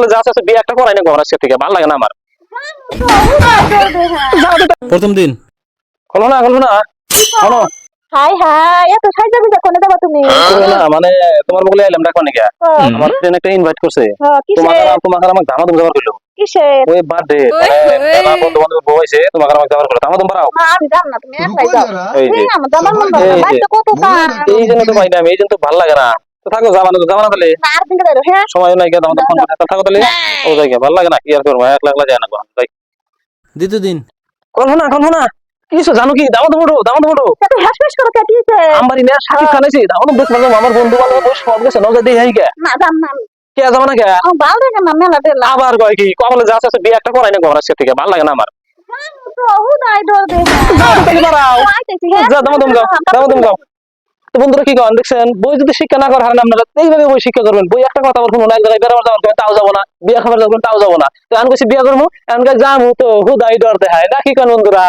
কপালে যা আছে বিয়ে একটা করাই না ঘর আজকে থেকে ভালো লাগে না আমার। প্রথম দিন। খোলো না খোলো না। শোনো হাই হাই এত সাইজা বিজা কোনে দেবা তুমি? না মানে তোমার বলে এলাম ডাকো নাকি? হ্যাঁ, আমার ফ্রেন্ড একটা ইনভাইট করছে। হ্যাঁ, আর- তোমাকে আর আমাকে ধামা তুমি যাবার করল কিসের ওই বার্থডে মানে বন্ধু বান্ধব বউ হয়েছে তোমাকে আর আমাকে যাবার করল ধামা তুমি বাড়াও আমি জান না তুমি একলাই যাও। এই যে। আমার মন বাইতে কত কাজ এই জন্য তো পাই না আমি এই জন্য তো ভালো লাগে না। তো থাকো যাবা না যাবা না তাহলে। হ্যাঁ। সময় নাই গিয়ে আমাদের ফোন করে থাকো তাহলে। ও জায়গা ভালো লাগে না কি আর করব যায় না যাই দ্বিতীয় দিন কিছু জানো কি? হাসপাস করে কাটিয়েছে। আমার ইনে সাকিব খান আছে দামা তো দেখতে পারলাম আমার বন্ধু বান্ধব বসে সব গেছে নজর দিয়ে হাই গে না জান না আমি কে যাবা না কে? আমার ভালো লাগে না মেলা টেলা আবার কয় কি কপালে যা আছে বিয়ে একটা করাই না ঘর আজকে থেকে ভালো লাগে না আমার। তো হুদাই ডর দে যাও তো তাহলে বাড়াও আইতেছি হ্যাঁ। যা দামা তুমি যাও দামা তুমি যাও তো বন্ধুরা কি করেন? দেখছেন, বই যদি শিক্ষা না করেন আপনারা এইভাবে বই শিক্ষা করবেন। বই একটা কথা বলব না এক জায়গায় বেড়াবার যাবেন তাও যাব না, বিয়া খাবার যাবেন তাও যাব না। তো আমি কইছি, বিয়ে করব আমি যাব তো হুদাই ডর দেখায়। না কি কেন বন্ধুরা?